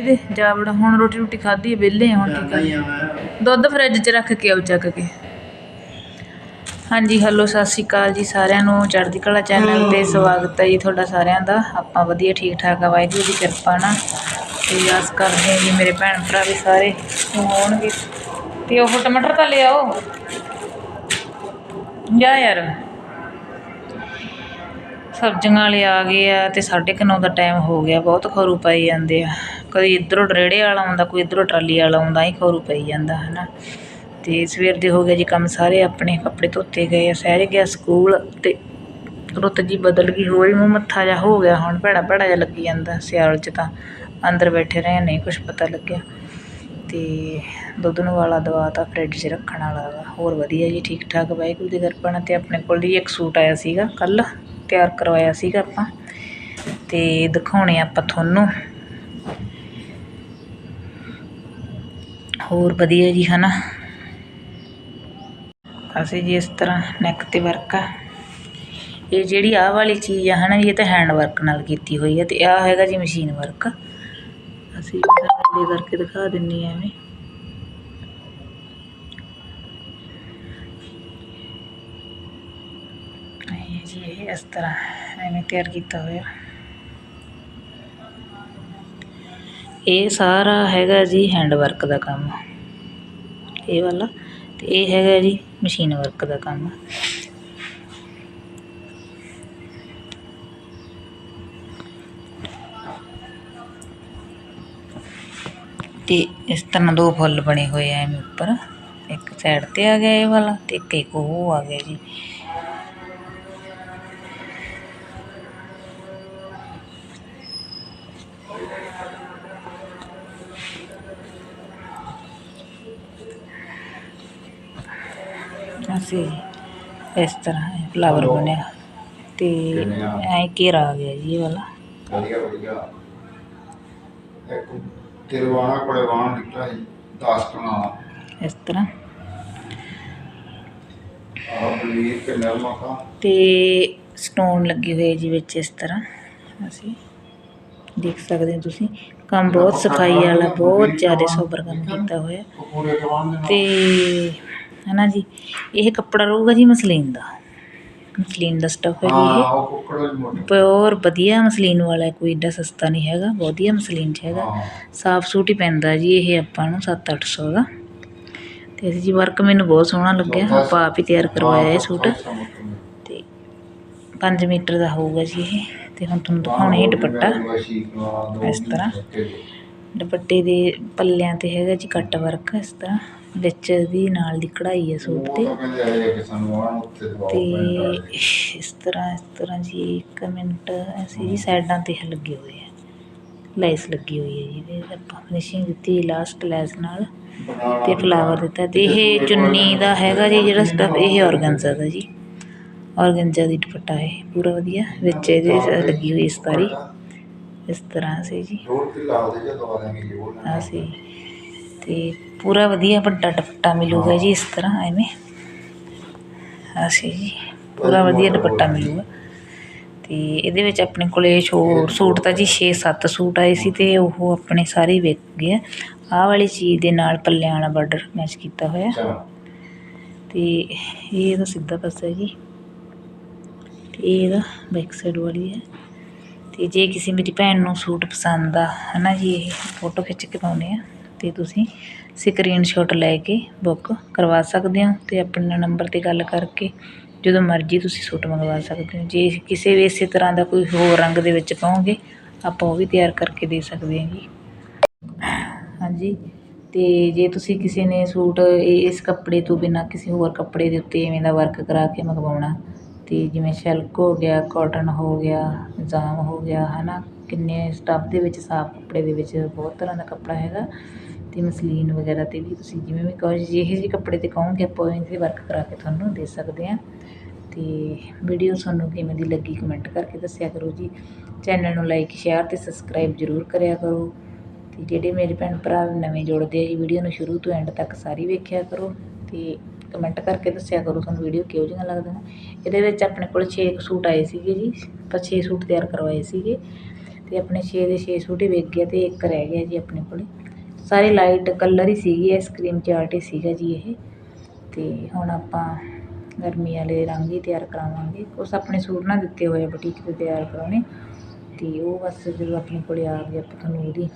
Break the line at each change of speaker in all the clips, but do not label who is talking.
ਇਹਦੇ ਜਾ ਬੜਾ ਹੁਣ ਰੋਟੀ ਰੋਟੀ ਖਾਧੀ ਹੈ ਵਿਹਲੇ ਆ ਹੁਣ ਕੀ ਕਰੀਏ?
ਆ
ਦੁੱਧ ਫਰਿੱਜ 'ਚ ਰੱਖ ਕੇ ਆਓ ਚੱਕ ਕੇ। ਹਾਂਜੀ ਹੈਲੋ ਸਤਿ ਸ਼੍ਰੀ ਅਕਾਲ ਜੀ ਸਾਰਿਆਂ ਨੂੰ। ਚੜ੍ਹਦੀ ਕਲਾ ਚੈਨਲ ਤੇ ਸਵਾਗਤ ਹੈ ਜੀ ਤੁਹਾਡਾ ਸਾਰਿਆਂ ਦਾ। ਆਪਾਂ ਵਧੀਆ ਠੀਕ ਠਾਕ ਆ ਵਾਹਿਗੁਰੂ ਦੀ ਕਿਰਪਾ ਨਾਲ। ਤੇ ਆਸ ਕਰਦੇ ਹਾਂ ਜੀ ਮੇਰੇ ਭੈਣ ਭਰਾ ਵੀ ਸਾਰੇ ਹੋਣਗੇ। ਤੇ ਉਹ ਟਮਾਟਰ ਤਾਂ ਲਿਆਓ ਜਾ ਯਾਰ। ਸਬਜ਼ੀਆਂ ਵਾਲੇ ਆ ਗਏ ਆ ਤੇ 9:30 ਦਾ ਟਾਈਮ ਹੋ ਗਿਆ ਬਹੁਤ ਖਰੂ ਪਾਈ ਜਾਂਦੇ ਆ। ਕਦੀ ਇੱਧਰੋਂ ਰੇੜੇ ਵਾਲਾ ਆਉਂਦਾ, ਕੋਈ ਇੱਧਰੋਂ ਟਰਾਲੀ ਵਾਲਾ ਆਉਂਦਾ ਹੀ ਖੋਰੂ ਪਈ ਜਾਂਦਾ ਹੈ ਨਾ ਅਤੇ ਸਵੇਰ ਦੇ ਹੋ ਗਏ ਜੀ ਕੰਮ ਸਾਰੇ ਆਪਣੇ ਕੱਪੜੇ ਧੋਤੇ ਗਏ ਆ, ਸਹਿਰ ਗਿਆ ਸਕੂਲ ਅਤੇ ਰੁੱਤ ਜੀ ਬਦਲ ਗਈ, ਹੋਰ ਹੀ ਮੂੰਹ ਮੱਥਾ ਜਿਹਾ ਹੋ ਗਿਆ, ਹੁਣ ਭੈੜਾ ਭੈੜਾ ਜਿਹਾ ਲੱਗੀ ਜਾਂਦਾ ਸਿਆਲ 'ਚ ਤਾਂ, ਅੰਦਰ ਬੈਠੇ ਰਹੇ, ਨਹੀਂ ਕੁਛ ਪਤਾ ਲੱਗਿਆ। ਅਤੇ ਦੁੱਧ ਨੂੰ ਵਾਲਾ ਦਵਾ ਤਾਂ ਫਰਿੱਜ 'ਚ ਰੱਖਣ ਵਾਲਾ ਵਾ, ਹੋਰ ਵਧੀਆ ਜੀ ਠੀਕ ਠਾਕ ਵਾਹਿਗੁਰੂ ਦੀ ਕਿਰਪਾ ਨਾਲ ਅਤੇ ਆਪਣੇ ਕੋਲ ਜੀ ਇੱਕ ਸੂਟ ਆਇਆ ਸੀਗਾ, ਕੱਲ੍ਹ ਤਿਆਰ ਕਰਵਾਇਆ ਸੀਗਾ ਆਪਾਂ। ਅਤੇ ਦਿਖਾਉਣੇ ਆਪਾਂ ਤੁਹਾਨੂੰ। ਹੋਰ ਵਧੀਆ ਜੀ ਹੈ ਨਾ ਅਸੀਂ ਜੀ ਇਸ ਤਰ੍ਹਾਂ ਨੈਕ ਤੇ ਵਰਕ ਆ। ਇਹ ਜਿਹੜੀ ਆਹ ਵਾਲੀ ਚੀਜ਼ ਆ, ਹਨਾ ਜੀ ਇਹ ਤਾਂ ਹੈਂਡ ਵਰਕ ਨਾਲ ਕੀਤੀ ਹੋਈ ਹੈ ਤੇ ਆਹ ਹੈਗਾ ਜੀ ਮਸ਼ੀਨ ਵਰਕ ਅਸੀਂ ਥੱਲੇ ਕਰਕੇ ਦਿਖਾ ਦਿੰਨੀ ਆ ਐਵੇਂ। ਜੀ, ਇਹ ਇਸ ਤਰ੍ਹਾਂ ਐਵੇਂ ਤਿਆਰ ਕੀਤਾ ਹੋਇਆ। ਇਹ ਸਾਰਾ ਹੈਗਾ ਜੀ ਹੈਂਡ ਵਰਕ ਦਾ ਕੰਮ। ਇਹ ਵਾਲਾ ਤੇ ਇਹ ਹੈਗਾ ਜੀ ਮਸ਼ੀਨ ਵਰਕ ਦਾ ਕੰਮ। ਤੇ ਇਸ ਤਰ੍ਹਾਂ ਦੋ ਫੁੱਲ ਬਣੇ ਹੋਏ ਆ ਐਵੇਂ ਉੱਪਰ। ਇੱਕ ਸਾਈਡ ਤੇ ਆ ਗਿਆ ਇਹ ਵਾਲਾ ਤੇ ਇੱਕ ਇੱਕ ਉਹ ਆ ਗਿਆ ਜੀ। ਅਸੀਂ ਇਸ ਤਰ੍ਹਾਂ ਫਲਾਵਰ ਬਣਿਆ। ਤੇ ਐ ਘੇਰਾ ਆ ਗਿਆ ਜੀ ਇਹ ਵਾਲਾ।
ਵਧੀਆ ਵਧੀਆ। ਇੱਕ ਤਿਰਵਾਣਾ ਕੋਲੇ ਵਾਣ ਨਿਕਲਿਆ ਸੀ 10 ਕਨਾਲਾ
ਇਸ ਤਰ੍ਹਾਂ।
ਨਰਮਾ ਕਾ।
ਤੇ ਸਟੋਨ ਲੱਗੇ ਹੋਏ ਜੀ ਵਿੱਚ ਇਸ ਤਰ੍ਹਾਂ। ਅਸੀਂ ਦੇਖ ਸਕਦੇ ਹੋ ਤੁਸੀਂ। ਕੰਮ ਬਹੁਤ ਸਫ਼ਾਈ ਵਾਲਾ ਬਹੁਤ ਜ਼ਿਆਦਾ ਸੋਬਰ ਕੰਮ ਕੀਤਾ ਹੋਇਆ।
ਪੂਰੇ
ਤੇ ਹਨਾ ਜੀ? ਇਹ ਕੱਪੜਾ ਰਹੂਗਾ ਜੀ ਮਸਲੀਨ ਦਾ। ਮਸਲੀਨ ਦਾ ਸਟਫ ਹੈ ਜੀ
ਹਾਂ
ਇਹ। ਪਿਓਰ ਵਧੀਆ ਮਸਲੀਨ ਵਾਲਾ ਹੈ, ਕੋਈ ਏਡਾ ਸਸਤਾ ਨਹੀਂ ਹੈਗਾ ਵਧੀਆ ਮਸਲੀਨ 'ਚ ਹੈਗਾ।
ਹਾਂ।
ਸਾਫ਼ ਸੂਟ ਹੀ ਪੈਂਦਾ ਜੀ ਇਹ ਆਪਾਂ ਨੂੰ 7-800 ਦਾ। ਤੇ ਜੀ ਵਰਕ ਮੈਨੂੰ ਬਹੁਤ ਸੋਹਣਾ ਲੱਗਿਆ। ਆਪਾਂ ਆਪ ਹੀ ਤਿਆਰ ਕਰਵਾਇਆ ਇਹ ਸੂਟ। ਤੇ 5 ਮੀਟਰ ਦਾ ਹੋਊਗਾ ਜੀ ਇਹ। ਤੇ ਹੁਣ ਤੁਹਾਨੂੰ ਦਿਖਾਉਣੇ ਦੁਪੱਟਾ। ਇਸ ਤਰ੍ਹਾਂ। ਦੁਪੱਟੇ ਦੇ ਪੱਲਿਆਂ ਤੇ ਹੈਗਾ ਜੀ ਕੱਟ ਵਰਕ ਇਸ ਤਰ੍ਹਾਂ। ਵਿੱਚ ਦੀ ਨਾਲ ਦੀ ਕਢਾਈ ਹੈ ਸੂਟ ਤੇ। ਤੇ ਇਸ ਤਰ੍ਹਾਂ ਇਸ ਤਰ੍ਹਾਂ ਜੀ ਇੱਕ ਮਿੰਟ ਅਸੀਂ ਜੀ ਸਾਈਡਾਂ ਤੇ ਲੱਗੇ ਹੋਏ ਆ। ਲੈਸ ਲੱਗੀ ਹੋਈ ਹੈ ਜੀ ਤੇ ਆਪਾਂ ਫਿਨਿਸ਼ਿੰਗ ਦਿੱਤੀ ਲਾਸਟ ਲੈਸ ਨਾਲ। ਤੇ ਫਲਾਵਰ ਦਿੱਤਾ ਤੇ ਇਹ ਚੁੰਨੀ ਦਾ ਹੈਗਾ ਜੀ ਜਿਹੜਾ ਸਟਫ ਇਹ ਔਰਗਨਜ਼ਾ ਦਾ ਜੀ। ਔਰਗਨਜ਼ਾ ਦੀ ਦੁਪੱਟਾ ਹੈ ਪੂਰਾ ਵਧੀਆ। ਵਿੱਚ ਇਹਦੇ ਲੱਗੀ ਹੋਈ ਸਤਾਰੀ ਇਸ ਤਰ੍ਹਾਂ ਸੀ ਜੀ। ਅਸੀਂ ਤੇ ਪੂਰਾ ਵਧੀਆ ਵੱਡਾ ਦੁਪੱਟਾ ਮਿਲੂਗਾ ਜੀ ਇਸ ਤਰ੍ਹਾਂ ਐਵੇਂ। ਅਸੀਂ ਜੀ ਪੂਰਾ ਵਧੀਆ ਦੁਪੱਟਾ ਮਿਲੂਗਾ। ਤੇ ਇਹਦੇ ਵਿੱਚ ਆਪਣੇ ਕੋਲੇ ਛੋ ਸੂਟ ਤਾਂ ਜੀ 6-7 ਸੂਟ ਆਏ ਸੀ ਤੇ ਉਹ ਆਪਣੇ ਸਾਰੇ ਵਿਕ ਗਏ ਆਹ ਵਾਲੀ ਚੀਜ਼ ਦੇ ਨਾਲ ਪੱਲਿਆਂ ਵਾਲਾ ਬਾਰਡਰ ਮੈਚ ਕੀਤਾ ਹੋਇਆ। ਤੇ ਇਹ ਇਹਦਾ ਸਿੱਧਾ ਪਾਸਾ ਹੈ ਜੀ। ਤੇ ਇਹ ਇਹਦਾ ਬੈਕ ਸਾਈਡ ਵਾਲੀ ਹੈ। ਤੇ ਜੇ ਕਿਸੇ ਮੇਰੀ ਭੈਣ ਨੂੰ ਸੂਟ ਪਸੰਦ ਆ ਹਨਾ ਜੀ ਇਹ ਫੋਟੋ ਖਿੱਚ ਕੇ ਪਾਉਨੇ ਆ। ਤੇ ਤੁਸੀਂ ਸਕਰੀਨਸ਼ਾਟ ਲੈ ਕੇ ਬੁੱਕ ਕਰਵਾ ਸਕਦੇ ਹੋ ਤੇ ਆਪਣੇ ਨੰਬਰ ਤੇ ਗੱਲ ਕਰਕੇ ਜਦੋਂ ਮਰਜ਼ੀ ਤੁਸੀਂ ਸੂਟ ਮੰਗਵਾ ਸਕਦੇ ਹੋ। ਜੇ ਕਿਸੇ ਵੀ ਇਸੇ ਤਰ੍ਹਾਂ ਦਾ ਕੋਈ ਹੋਰ ਰੰਗ ਦੇ ਵਿੱਚ ਕਹੋਗੇ ਆਪਾਂ ਉਹ ਵੀ ਤਿਆਰ ਕਰਕੇ ਦੇ ਸਕਦੇ ਹਾਂ ਜੀ। ਹਾਂਜੀ, ਤੇ ਜੇ ਤੁਸੀਂ ਕਿਸੇ ਨੇ ਸੂਟ ਇਹ- ਇਸ ਕੱਪੜੇ ਤੋਂ ਬਿਨਾਂ ਕਿਸੇ ਹੋਰ ਕੱਪੜੇ ਦੇ ਉੱਤੇ ਇਵੇਂ ਦਾ ਵਰਕ ਕਰਾ ਕੇ ਮੰਗਵਾਉਣਾ, ਤੇ ਜਿਵੇਂ ਸਿਲਕ ਹੋ ਗਿਆ ਕਾਟਨ ਹੋ ਗਿਆ, ਜਾਮ ਹੋ ਗਿਆ, ਹਨਾ, ਕਿੰਨੇ ਸਟੱਫ ਦੇ ਵਿੱਚ, ਸਾਫ਼ ਕੱਪੜੇ ਦੇ ਵਿੱਚ ਬਹੁਤ ਤਰ੍ਹਾਂ ਦਾ ਕੱਪੜਾ ਹੈਗਾ। ਅਤੇ ਮਸਲੀਨ ਵਗੈਰਾ ਤੇ ਵੀ ਤੁਸੀਂ ਜਿਵੇਂ ਵੀ ਕਹੋ ਜਿਹੇ ਜਿਹੇ ਕੱਪੜੇ ਤੇ ਕਹੋਗੇ, ਆਪਾਂ ਉਹ ਤੇ ਵਰਕ ਕਰਾ ਕੇ ਤੁਹਾਨੂੰ ਦੇ ਸਕਦੇ ਹਾਂ। ਅਤੇ ਵੀਡੀਓ ਤੁਹਾਨੂੰ ਕਿਵੇਂ ਦੀ ਲੱਗੀ ਕਮੈਂਟ ਕਰਕੇ ਦੱਸਿਆ ਕਰੋ ਜੀ। ਚੈਨਲ ਨੂੰ ਲਾਈਕ ਸ਼ੇਅਰ ਅਤੇ ਸਬਸਕ੍ਰਾਈਬ ਜ਼ਰੂਰ ਕਰਿਆ ਕਰੋ। ਅਤੇ ਜਿਹੜੇ ਮੇਰੇ ਭੈਣ ਭਰਾ ਨਵੇਂ ਜੁੜਦੇ ਆ ਜੀ ਵੀਡੀਓ ਨੂੰ ਸ਼ੁਰੂ ਤੋਂ ਐਂਡ ਤੱਕ ਸਾਰੀ ਵੇਖਿਆ ਕਰੋ। ਅਤੇ ਕਮੈਂਟ ਕਰਕੇ ਦੱਸਿਆ ਕਰੋ ਤੁਹਾਨੂੰ ਵੀਡੀਓ ਕਿਹੋ ਜਿਹੀਆਂ ਲੱਗਦੀਆਂ। ਇਹਦੇ ਵਿੱਚ ਆਪਣੇ ਕੋਲ 6 ਸੂਟ ਆਏ ਸੀਗੇ ਜੀ। ਆਪਾਂ 6 ਸੂਟ ਤਿਆਰ ਕਰਵਾਏ ਸੀਗੇ। ਅਤੇ ਆਪਣੇ 6 ਦੇ 6 ਸੂਟ ਹੀ ਵਿਕ ਗਏ ਅਤੇ ਇੱਕ ਰਹਿ ਗਿਆ ਜੀ ਆਪਣੇ ਕੋਲ। ਸਾਰੇ ਲਾਈਟ ਕਲਰ ਹੀ ਸੀਗੇ ਆਈਸਕ੍ਰੀਮ ਚਾਰਟ ਹੀ ਸੀਗਾ ਜੀ ਇਹ। ਅਤੇ ਹੁਣ ਆਪਾਂ ਗਰਮੀ ਵਾਲੇ ਰੰਗ ਹੀ ਤਿਆਰ ਕਰਾਵਾਂਗੇ। ਉਸ ਆਪਣੇ ਸੂਟ ਨਾ ਦਿੱਤੇ ਹੋਏ ਆ ਬੁਟੀਕ ਤੇ ਤਿਆਰ ਕਰਾਉਣੇ। ਅਤੇ ਉਹ ਬਸ ਜਦੋਂ ਆਪਣੇ ਕੋਲ ਆ ਗਏ, ਆਪਾਂ ਤੁਹਾਨੂੰ ਉਹਦੀ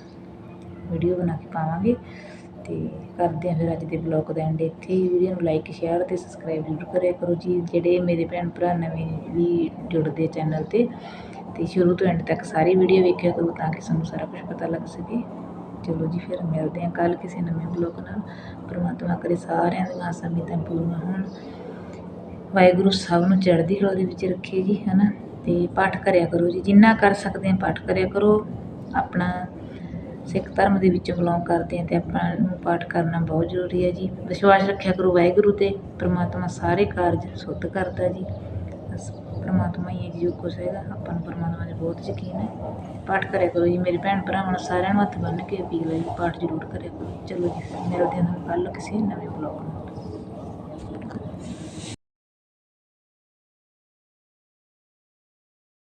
ਵੀਡੀਓ ਬਣਾ ਕੇ ਪਾਵਾਂਗੇ। ਤੇ ਕਰਦੇ ਹਾਂ ਫਿਰ ਅੱਜ ਦੇ ਬਲੌਗ ਦਾ ਐਂਡ ਇੱਥੇ ਹੀ। ਵੀਡੀਓ ਨੂੰ ਲਾਈਕ ਸ਼ੇਅਰ ਤੇ ਸਬਸਕ੍ਰਾਈਬ ਜ਼ਰੂਰ ਕਰਿਆ ਕਰੋ ਜੀ। ਜਿਹੜੇ ਮੇਰੇ ਭੈਣ ਭਰਾ ਨਵੇਂ ਵੀ ਜੁੜਦੇ ਚੈਨਲ ਤੇ ਤੇ ਸ਼ੁਰੂ ਤੋਂ ਐਂਡ ਤੱਕ ਸਾਰੀ ਵੀਡੀਓ ਵੇਖਿਆ ਕਰੋ ਤਾਂ ਕਿ ਸਾਨੂੰ ਸਾਰਾ ਕੁਝ ਪਤਾ ਲੱਗ ਸਕੇ। ਚਲੋ ਜੀ, ਫਿਰ ਮਿਲਦੇ ਹਾਂ ਕੱਲ ਕਿਸੇ ਨਵੇਂ ਬਲੌਗ ਨਾਲ। ਪਰਮਾਤਮਾ ਕਰੇ ਸਾਰਿਆਂ ਦੀਆਂ ਆਸਾਂ ਉਮੀਦਾਂ ਪੂਰੀਆਂ ਹੋਣ। ਵਾਹਿਗੁਰੂ ਸਭ ਨੂੰ ਚੜ੍ਹਦੀ ਕਲਾ ਦੇ ਵਿੱਚ ਰੱਖੇ ਜੀ, ਹਨਾ? ਤੇ ਪਾਠ ਕਰਿਆ ਕਰੋ ਜੀ, ਜਿੰਨਾ ਕਰ ਸਕਦੇ ਆ ਪਾਠ ਕਰਿਆ ਕਰੋ। ਆਪਣਾ ਸਿੱਖ ਧਰਮ ਦੇ ਵਿੱਚ ਬਿਲੋਂਗ ਕਰਦੇ ਆ ਤੇ ਆਪਾਂ ਨੂੰ ਪਾਠ ਕਰਨਾ ਬਹੁਤ ਜ਼ਰੂਰੀ ਹੈ ਜੀ। ਵਿਸ਼ਵਾਸ ਰੱਖਿਆ ਕਰੋ ਵਾਹਿਗੁਰੂ ਤੇ, ਪ੍ਰਮਾਤਮਾ ਸਾਰੇ ਕਾਰਜ ਸੁੱਧ ਕਰਦਾ ਜੀ। ਪਰਮਾਤਮਾ ਹੀ ਹੈ ਜੀ, ਜੋ ਕੁਛ ਹੈਗਾ, ਆਪਾਂ ਨੂੰ ਪਰਮਾਤਮਾ 'ਤੇ ਬਹੁਤ ਯਕੀਨ ਹੈ। ਪਾਠ ਕਰਿਆ ਕਰੋ ਜੀ, ਮੇਰੇ ਭੈਣ ਭਰਾਵਾਂ ਨੂੰ ਸਾਰਿਆਂ ਨੂੰ ਹੱਥ ਬੰਨ੍ਹ ਕੇ ਅਪੀਲ ਹੈ ਜੀ, ਪਾਠ ਜ਼ਰੂਰ ਕਰਿਆ ਕਰੋ। ਚਲੋ ਜੀ ਫਿਰ ਮਿਲਦੇ ਹਾਂ ਤੁਹਾਨੂੰ ਕੱਲ੍ਹ ਕਿਸੇ ਨਵੇਂ ਬਲੌਗ ਨਾਲ